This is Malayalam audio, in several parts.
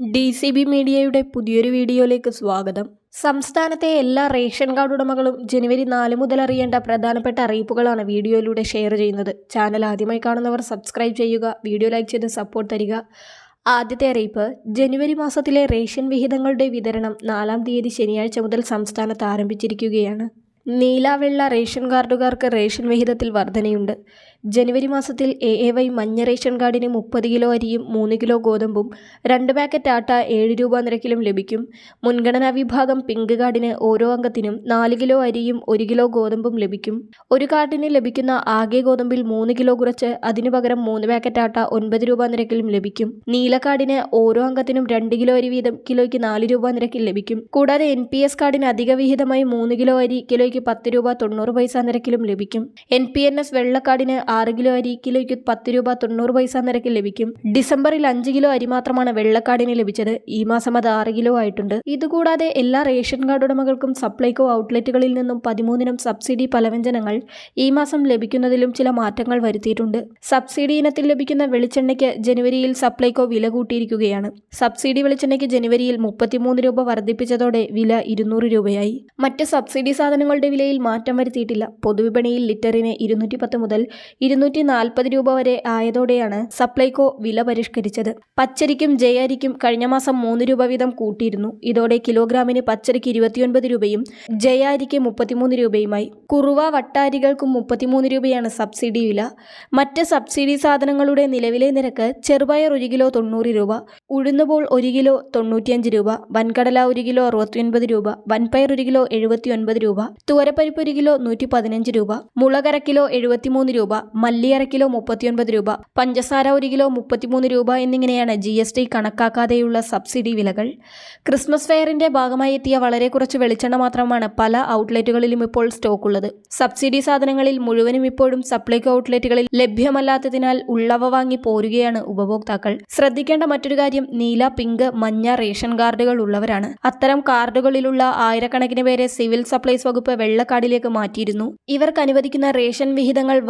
ഡി സി ബി മീഡിയയുടെ പുതിയൊരു വീഡിയോയിലേക്ക് സ്വാഗതം. സംസ്ഥാനത്തെ എല്ലാ റേഷൻ കാർഡ് ഉടമകളും ജനുവരി നാല് മുതൽ അറിയേണ്ട പ്രധാനപ്പെട്ട അറിയിപ്പുകളാണ് വീഡിയോയിലൂടെ ഷെയർ ചെയ്യുന്നത്. ചാനൽ ആദ്യമായി കാണുന്നവർ സബ്സ്ക്രൈബ് ചെയ്യുക വീഡിയോ ലൈക്ക് ചെയ്ത് സപ്പോർട്ട് തരിക. ആദ്യത്തെ അറിയിപ്പ് ജനുവരി മാസത്തിലെ റേഷൻ വിഹിതങ്ങളുടെ വിതരണം നാലാം തീയതി ശനിയാഴ്ച മുതൽ സംസ്ഥാനത്ത് ആരംഭിച്ചിരിക്കുകയാണ്. നീല വെള്ള റേഷൻ കാർഡുകാർക്ക് റേഷൻ വിഹിതത്തിൽ വർധനയുണ്ട്. ജനുവരി മാസത്തിൽ എ എ വൈ മഞ്ഞ റേഷൻ കാർഡിന് മുപ്പത് കിലോ അരിയും മൂന്ന് കിലോ ഗോതമ്പും രണ്ട് പാക്കറ്റ് ആട്ട ഏഴ് രൂപ നിരക്കിലും ലഭിക്കും. മുൻഗണനാ വിഭാഗം പിങ്ക് കാർഡിന് ഓരോ അംഗത്തിനും നാല് കിലോ അരിയും ഒരു കിലോ ഗോതമ്പും ലഭിക്കും. ഒരു കാർഡിന് ലഭിക്കുന്ന ആകെ ഗോതമ്പിൽ മൂന്ന് കിലോ കുറച്ച് അതിനു പകരം മൂന്ന് പാക്കറ്റ് ആട്ട ഒൻപത് രൂപ നിരക്കിലും ലഭിക്കും. നീല കാർഡിന് ഓരോ അംഗത്തിനും രണ്ട് കിലോ അരി വീതം കിലോയ്ക്ക് നാല് രൂപ നിരക്കിൽ ലഭിക്കും. കൂടാതെ എൻ പി എസ് കാർഡിന് അധിക വിഹിതമായി മൂന്ന് കിലോ അരി കിലോയ്ക്ക് പത്ത് രൂപ തൊണ്ണൂറ് പൈസ നിരക്കിലും ലഭിക്കും. എൻ പി എൻ എസ് വെള്ളക്കാർഡിന് ആറ് കിലോ അരി കിലോയ്ക്ക് പത്ത് രൂപ തൊണ്ണൂറ് പൈസ നിരക്കിൽ ലഭിക്കും. ഡിസംബറിൽ അഞ്ച് കിലോ അരി മാത്രമാണ് വെള്ളക്കാടിന് ലഭിച്ചത്. ഈ മാസം അത് ആറ് കിലോ ആയിട്ടുണ്ട്. ഇതുകൂടാതെ എല്ലാ റേഷൻ കാർഡ് ഉടമകൾക്കും സപ്ലൈകോ ഔട്ട്ലെറ്റുകളിൽ നിന്നും പതിമൂന്നിനും സബ്സിഡി പലവ്യഞ്ജനങ്ങൾ ഈ മാസം ലഭിക്കുന്നതിലും ചില മാറ്റങ്ങൾ വരുത്തിയിട്ടുണ്ട്. സബ്സിഡി ഇനത്തിൽ ലഭിക്കുന്ന വെളിച്ചെണ്ണയ്ക്ക് ജനുവരിയിൽ സപ്ലൈകോ വില കൂട്ടിയിരിക്കുകയാണ്. സബ്സിഡി വെളിച്ചെണ്ണയ്ക്ക് ജനുവരിയിൽ മുപ്പത്തിമൂന്ന് രൂപ വർദ്ധിപ്പിച്ചതോടെ വില ഇരുന്നൂറ് രൂപയായി. മറ്റ് സബ്സിഡി സാധനങ്ങളുടെ വിലയിൽ മാറ്റം വരുത്തിയിട്ടില്ല. പൊതുവിപണിയിൽ ലിറ്ററിന് ഇരുന്നൂറ്റി പത്ത് മുതൽ ഇരുന്നൂറ്റി നാൽപ്പത് രൂപ വരെ ആയതോടെയാണ് സപ്ലൈകോ വില പരിഷ്കരിച്ചത്. പച്ചരിക്കും ജയരിക്കും കഴിഞ്ഞ മാസം മൂന്ന് രൂപ വീതം കൂട്ടിയിരുന്നു. ഇതോടെ കിലോഗ്രാമിന് പച്ചരിക്ക് ഇരുപത്തിയൊൻപത് രൂപയും ജയ അരിക്ക് മുപ്പത്തിമൂന്ന് രൂപയുമായി. കുറുവ വട്ടാരികൾക്കും മുപ്പത്തിമൂന്ന് രൂപയാണ് സബ്സിഡി വില. മറ്റ് സബ്സിഡി സാധനങ്ങളുടെ നിലവിലെ നിരക്ക് ചെറുപയർ ഒരു കിലോ തൊണ്ണൂറ് രൂപ ഉഴുന്നുപോൾ ഒരു കിലോ തൊണ്ണൂറ്റിയഞ്ച് രൂപ വൻകടല ഒരു കിലോ അറുപത്തിയൊൻപത് രൂപ വൻപയർ ഒരു കിലോ എഴുപത്തിയൊൻപത് രൂപ തുവരപ്പരിപ്പ് ഒരു കിലോ നൂറ്റി പതിനഞ്ച് രൂപ മുളകര കിലോ എഴുപത്തിമൂന്ന് രൂപ മല്ലിയര കിലോ മുപ്പത്തിയൊൻപത് രൂപ പഞ്ചസാര ഒരു കിലോ മുപ്പത്തിമൂന്ന് രൂപ എന്നിങ്ങനെയാണ് ജി എസ് ടി കണക്കാക്കാതെയുള്ള സബ്സിഡി വിലകൾ. ക്രിസ്മസ് ഫെയറിന്റെ ഭാഗമായി എത്തിയ വളരെ കുറച്ച് വെളിച്ചെണ്ണ മാത്രമാണ് പല ഔട്ട്ലെറ്റുകളിലും ഇപ്പോൾ സ്റ്റോക്ക് ഉള്ളത് സബ്സിഡി സാധനങ്ങളിൽ മുഴുവനും ഇപ്പോഴും സപ്ലൈകോ ഔട്ട്ലെറ്റുകളിൽ ലഭ്യമല്ലാത്തതിനാൽ ഉള്ളവ വാങ്ങി പോരുകയാണ് ഉപഭോക്താക്കൾ. ശ്രദ്ധിക്കേണ്ട മറ്റൊരു കാര്യം നീല പിങ്ക് മഞ്ഞ റേഷൻ കാർഡുകൾ ഉള്ളവരാണ്. അത്തരം കാർഡുകളിലുള്ള ആയിരക്കണക്കിന് പേരെ സിവിൽ സപ്ലൈസ് വകുപ്പ് വെള്ളക്കാർഡിലേക്ക് മാറ്റിയിരുന്നു. ഇവർക്ക് അനുവദിക്കുന്ന റേഷൻ വിഹിതങ്ങൾ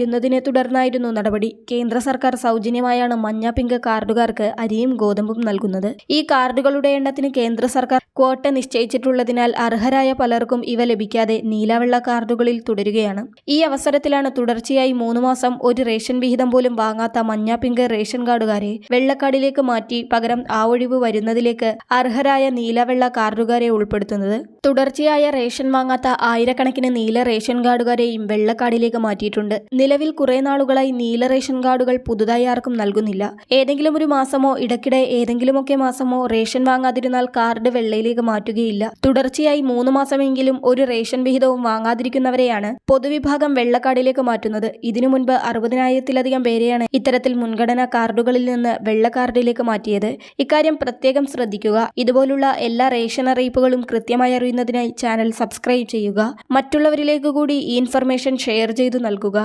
വാങ്ങാതിരുന്നതിനെ തുടർന്നായിരുന്നു നടപടി. കേന്ദ്ര സർക്കാർ സൗജന്യമായാണ് മഞ്ഞ പിങ്ക് കാർഡുകാർക്ക് അരിയും ഗോതമ്പും നൽകുന്നത്. ഈ കാർഡുകളുടെ എണ്ണത്തിന് കേന്ദ്ര സർക്കാർ ക്വാട്ട നിശ്ചയിച്ചിട്ടുള്ളതിനാൽ അർഹരായ പലർക്കും ഇവ ലഭിക്കാതെ നീലവെള്ള കാർഡുകളിൽ തുടരുകയാണ്. ഈ അവസരത്തിലാണ് തുടർച്ചയായി മൂന്ന് മാസം ഒരു റേഷൻ വിഹിതം പോലും വാങ്ങാത്ത മഞ്ഞ പിങ്ക് റേഷൻ കാർഡുകാരെ വെള്ളക്കാർഡിലേക്ക് മാറ്റി പകരം ആ ഒഴിവ് വരുന്നതിലേക്ക് അർഹരായ നീലവെള്ള കാർഡുകാരെ ഉൾപ്പെടുത്തുന്നത്. തുടർച്ചയായ റേഷൻ വാങ്ങാത്ത ആയിരക്കണക്കിന് നീല റേഷൻ കാർഡുകാരെയും വെള്ളക്കാർഡിലേക്ക് മാറ്റിയിട്ടുണ്ട്. നിലവിൽ കുറെ നാളുകളായി നീല റേഷൻ കാർഡുകൾ പുതുതായി ആർക്കും നൽകുന്നില്ല. ഏതെങ്കിലും ഒരു മാസമോ ഇടയ്ക്കിടെ ഏതെങ്കിലുമൊക്കെ മാസമോ റേഷൻ വാങ്ങാതിരുന്നാൽ കാർഡ് വെള്ളയിലേക്ക് മാറ്റുകയില്ല. തുടർച്ചയായി മൂന്ന് മാസമെങ്കിലും ഒരു റേഷൻ വിഹിതവും വാങ്ങാതിരിക്കുന്നവരെയാണ് പൊതുവിഭാഗം വെള്ളക്കാർഡിലേക്ക് മാറ്റുന്നത്. ഇതിനു മുൻപ് അറുപതിനായിരത്തിലധികം പേരെയാണ് ഇത്തരത്തിൽ മുൻഗണനാ കാർഡുകളിൽ നിന്ന് വെള്ള കാർഡിലേക്ക് മാറ്റിയത്. ഇക്കാര്യം പ്രത്യേകം ശ്രദ്ധിക്കുക. ഇതുപോലുള്ള എല്ലാ റേഷൻ അറിയിപ്പുകളും കൃത്യമായി അറിയുന്നതിനായി ചാനൽ സബ്സ്ക്രൈബ് ചെയ്യുക. മറ്റുള്ളവരിലേക്ക് കൂടി ഈ ഇൻഫർമേഷൻ ഷെയർ ചെയ്തു നൽകുക.